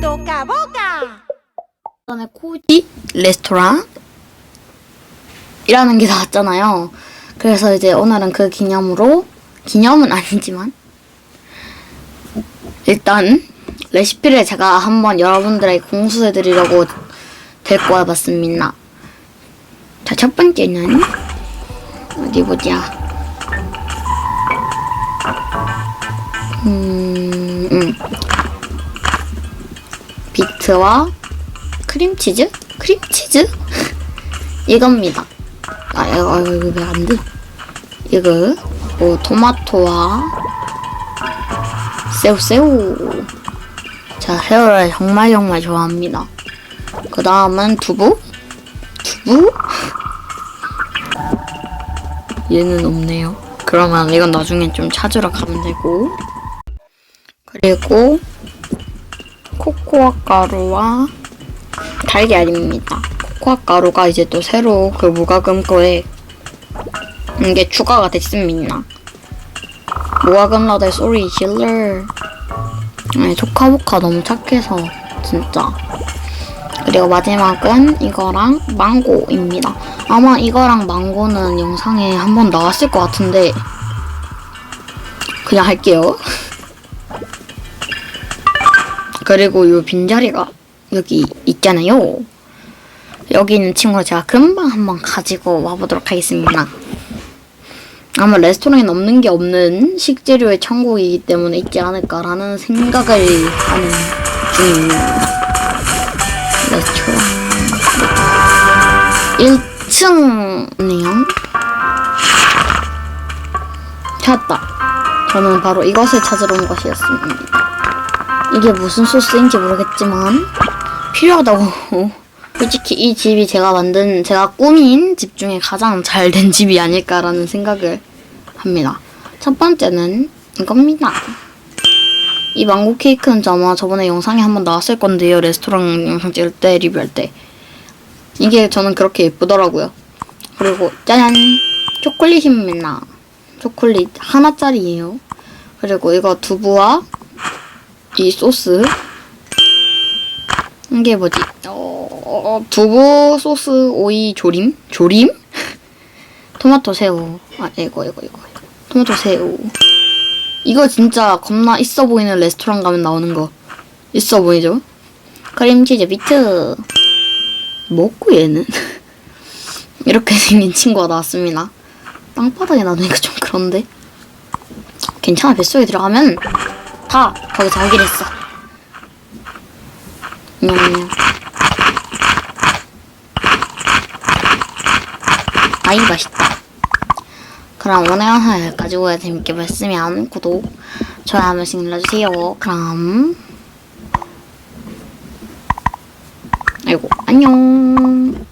Toca boca. 전에 코지 레스토랑 이라는 게 나왔잖아요. 그래서 이제 오늘은 그 기념으로 기념은 아니지만 일단 레시피를 제가 한번 여러분들에게 공수해 드리려고 데리고 와봤습니다. 자, 첫 번째는 어디 보자. 음, 음. 비트와 크림치즈? 크림치즈? 이겁니다. 아, 이거, 이거, 이거 왜 안 돼? 이거, 뭐, 토마토와 새우 새우. 자, 새우를 정말 정말 좋아합니다. 그 다음은 두부? 두부? 얘는 없네요. 그러면 이건 나중에 좀 찾으러 가면 되고. 그리고, 코코아 가루와 달걀입니다. 코코아 가루가 이제 또 새로 그 무과금 거에 이게 추가가 됐습니다. 무과금 라데 소리 힐러. 네, 조카보카 너무 착해서 진짜. 그리고 마지막은 이거랑 망고입니다. 아마 이거랑 망고는 영상에 한번 나왔을 것 같은데 그냥 할게요. 그리고 요 빈자리가 여기 있잖아요. 여기 있는 친구를 제가 금방 한번 가지고 와보도록 하겠습니다. 아마 레스토랑에 없는 게 없는 식재료의 천국이기 때문에 있지 않을까라는 생각을 하는 중입니다. 레스토랑 1층이네요. 찾았다. 저는 바로 이것을 찾으러 온 것이었습니다. 이게 무슨 소스인지 모르겠지만 필요하다고. 솔직히 이 집이 제가 만든 제가 꾸민 집 중에 가장 잘 된 집이 아닐까라는 생각을 합니다. 첫 번째는 이겁니다. 이 망고 케이크는 아마 저번에 영상에 한번 나왔을 건데요. 레스토랑 영상 찍을 때 리뷰할 때 이게 저는 그렇게 예쁘더라고요. 그리고 짜잔 초콜릿입니다. 초콜릿 하나짜리예요. 그리고 이거 두부와 이 소스? 이게 뭐지? 어, 두부 소스 오이 조림? 조림? 토마토 새우. 아 이거 이거 이거. 토마토 새우. 이거 진짜 겁나 있어 보이는 레스토랑 가면 나오는 거 있어 보이죠? 크림치즈 비트. 먹고 얘는. 이렇게 생긴 친구가 나왔습니다. 땅바닥에 놔두니까 좀 그런데. 괜찮아 뱃속에 들어가면 다 거기 자기를 했어. 냠냠. 아이 맛있다. 그럼 오늘 영상 여기까지 보여 재밌게 봤으면 구독, 좋아요 한 번씩 눌러주세요. 그럼 아이고 안녕.